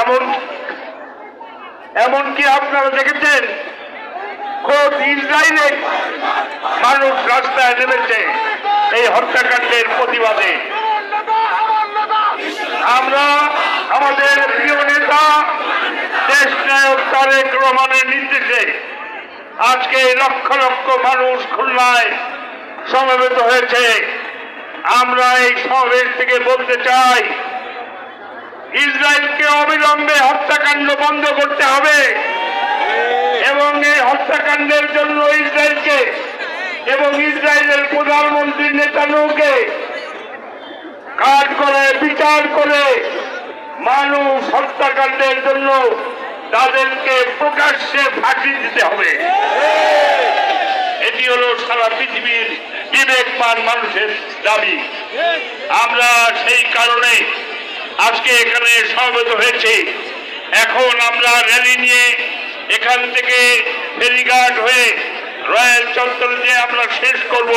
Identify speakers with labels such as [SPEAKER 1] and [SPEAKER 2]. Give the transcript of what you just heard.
[SPEAKER 1] এমন, এমনকি আপনারা দেখেছেন খোদ ইসরায়েলে মানুষ রাস্তায় নেমেছে এই হত্যাকাণ্ডের প্রতিবাদে। আমরা আমাদের প্রিয় নেতা, দেশ নায়ক তারেক রহমানের নির্দেশে আজকে লক্ষ লক্ষ মানুষ খুলনায় সমবেত হয়েছে। আমরা এই সমাবেশ থেকে বলতে চাই ইসরায়েলকে অবিলম্বে হত্যাকাণ্ড বন্ধ করতে হবে। এবং এই হত্যাকাণ্ডের জন্য ইসরায়েলকে এবং ইসরায়েলের প্রধানমন্ত্রী নেতানুকে কাজ করে, বিচার করে মানুষ হত্যাকাণ্ডের জন্য তাদেরকে প্রকাশ্যে ফাঁসি দিতে হবে। এটি হলো সারা পৃথিবীর বিবেকমান মানুষের দাবি। আমরা সেই কারণে আজকে এখানে সমবেত হয়েছে। এখন আমরা র্যালি নিয়ে এখান থেকে ফেরিঘাট হয়ে রয়্যাল চত্বর যে আমরা শেষ করব